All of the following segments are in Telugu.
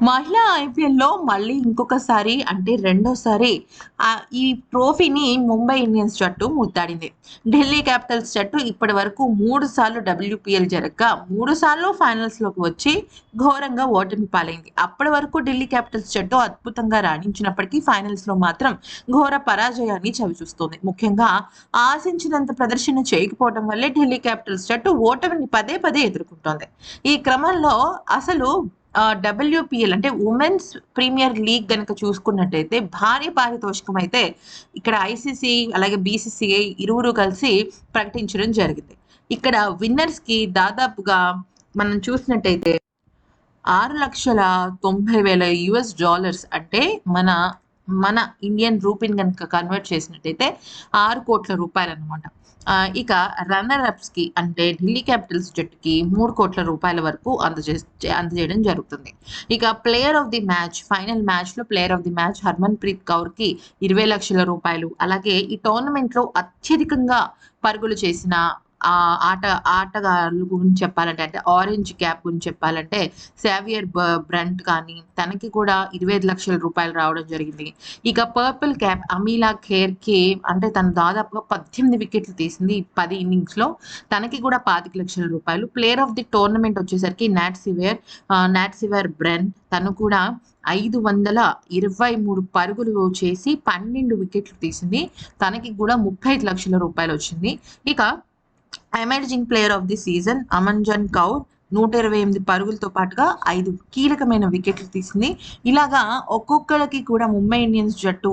మహిళా ఐపీఎల్‌లో మళ్ళీ ఇంకొకసారి అంటే రెండోసారి ఈ ట్రోఫీని ముంబై ఇండియన్స్ జట్టు ముద్దాడింది. ఢిల్లీ క్యాపిటల్స్ జట్టు ఇప్పటివరకు మూడు సార్లు డబ్ల్యూపీఎల్ జరగగా మూడు సార్లు ఫైనల్స్‌లోకి వచ్చి ఘోరంగా ఓటమి పాలైంది. అప్పటి వరకు ఢిల్లీ క్యాపిటల్స్ జట్టు అద్భుతంగా రాణించినప్పటికీ ఫైనల్స్‌లో మాత్రం ఘోర పరాజయాన్ని చవిచూస్తోంది. ముఖ్యంగా ఆశించినంత ప్రదర్శన చేయకపోవడం వల్లే ఢిల్లీ క్యాపిటల్స్ జట్టు ఓటమిని పదే పదే ఎదుర్కొంటోంది. ఈ క్రమంలో అసలు డబ్ల్యూపీఎల్ అంటే ఉమెన్స్ ప్రీమియర్ లీగ్ గనక చూసుకున్నట్టయితే భారీ పారితోషికం అయితే ఇక్కడ ఐసీసీ అలాగే బీసీసీఐ ఇరువురు కలిసి ప్రకటించడం జరిగింది. ఇక్కడ విన్నర్స్‌కి దాదాపుగా మనం చూసినట్టయితే 6,90,000 యూఎస్ డాలర్స్ అంటే మన మన ఇండియన్ రూపీని గనుక కన్వర్ట్ చేసినట్టయితే ఆరు కోట్ల రూపాయలు అనమాట ఇక రన్నర్ అప్స్‌కి అంటే ఢిల్లీ క్యాపిటల్స్ జట్టుకి మూడు కోట్ల రూపాయల వరకు అందజే అందజేయడం జరుగుతుంది. ఇక player of the match final మ్యాచ్‌లో player of the match Harmanpreet కౌర్‌కి 20,00,000 రూపాయలు. అలాగే ఈ టోర్నమెంట్‌లో అత్యధికంగా పరుగులు చేసిన ఆట ఆటగాళ్ళ గురించి చెప్పాలంటే అంటే ఆరెంజ్ క్యాప్ గురించి చెప్పాలంటే సేవియర్ బ బ్రంట్ కానీ తనకి కూడా ఇరవై ఐదు లక్షల రూపాయలు రావడం జరిగింది. ఇక పర్పుల్ క్యాప్ అమీలా ఖేర్‌కి అంటే తను దాదాపుగా 18 వికెట్లు తీసింది పది ఇన్నింగ్స్‌లో. తనకి కూడా పాతిక లక్షల రూపాయలు. ప్లేయర్ ఆఫ్ ది టోర్నమెంట్ వచ్చేసరికి Nat Sciver Nat Sciver Brunt తను కూడా 523 పరుగులు చేసి 12 వికెట్లు తీసింది. తనకి కూడా 35,00,000 రూపాయలు వచ్చింది. ఇక emerging player of the season నూట ఇరవై ఎనిమిది పరుగులతో పాటుగా ఐదు కీలకమైన వికెట్లు తీసింది. ఇలాగా ఒక్కొక్కరికి కూడా ముంబై ఇండియన్స్ జట్టు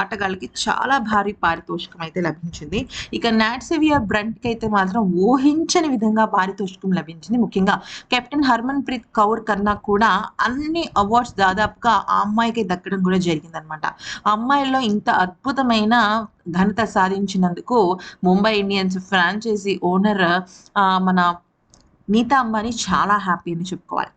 ఆటగాళ్ళకి చాలా భారీ పారితోషికం అయితే లభించింది. ఇక నాట్సెవియా బ్రంట్కి అయితే మాత్రం ఊహించని విధంగా పారితోషికం లభించింది. ముఖ్యంగా కెప్టెన్ హర్మన్‌ప్రీత్ కౌర్ కన్నా కూడా అన్ని అవార్డ్స్ దాదాపుగా ఆ అమ్మాయికి దక్కడం కూడా జరిగిందనమాట. అనమాట అమ్మాయిల్లో ఇంత అద్భుతమైన ఘనత సాధించినందుకు ముంబై ఇండియన్స్ ఫ్రాంచైజీ ఓనర్ మన నీతా అంబానీ చాలా హ్యాపీ అని చెప్పుకోవాలి.